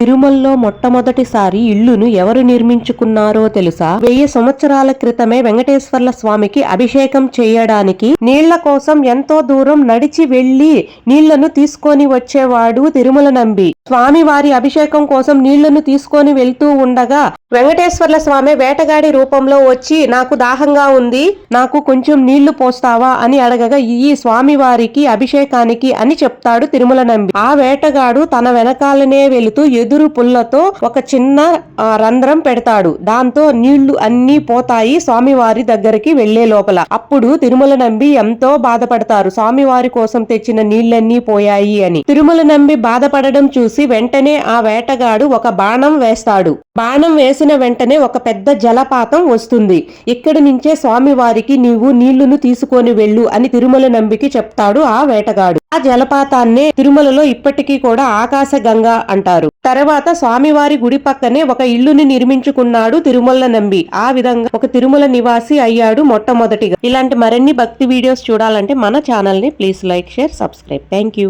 తిరుమలలో మొట్టమొదటిసారి ఇల్లును ఎవరు నిర్మించుకున్నారో తెలుసా? వెయ్యి సంవత్సరాల క్రితమే వెంకటేశ్వర్ల స్వామికి అభిషేకం చేయడానికి నీళ్ళ కోసం ఎంతో దూరం నడిచి వెళ్ళి నీళ్ళను తీసుకొని వచ్చేవాడు తిరుమల నంబి. స్వామి వారి అభిషేకం కోసం నీళ్ళను తీసుకొని వెళ్తూ ఉండగా వెంకటేశ్వర్ల స్వామి వేటగాడి రూపంలో వచ్చి నాకు దాహంగా ఉంది నాకు కొంచెం నీళ్ళు పోస్తావా? అని అడగగా ఈ స్వామి వారికి అభిషేకానికి అని చెప్తాడు తిరుమల నంబి. ఆ వేటగాడు తన వెనకాలనే వెళుతూ ఎదురు పుల్లతో ఒక చిన్న ఆ, రంధ్రం పెడతాడు. దాంతో నీళ్ళు అన్ని పోతాయి స్వామివారి దగ్గరికి వెళ్ళే లోపల. అప్పుడు తిరుమల నంబి ఎంతో బాధపడతారు. స్వామివారి కోసం తెచ్చిన నీళ్ళన్నీ పోయాయి అని. తిరుమల నంబి బాధపడడం చూసి వెంటనే ఆ వేటగాడు ఒక బాణం వేస్తాడు. బాణం వేసిన వెంటనే ఒక పెద్ద జలపాతం వస్తుంది. ఇక్కడి నుంచే స్వామివారికి నీవు నీళ్ళును తీసుకొని వెళ్ళు అని తిరుమల నంబికి చెప్తాడు ఆ వేటగాడు. ఆ జలపాతాన్నే తిరుమలలో ఇప్పటికీ కూడా ఆకాశగంగా అంటారు. తర్వాత స్వామివారి గుడి పక్కనే ఒక ఇల్లుని నిర్మించుకున్నాడు తిరుమల నంబి. ఆ విధంగా ఒక తిరుమల నివాసి అయ్యాడు మొట్టమొదటిగా. ఇలాంటి మరిన్ని భక్తి వీడియోస్ చూడాలంటే మన ఛానల్ని please like share subscribe. Thank you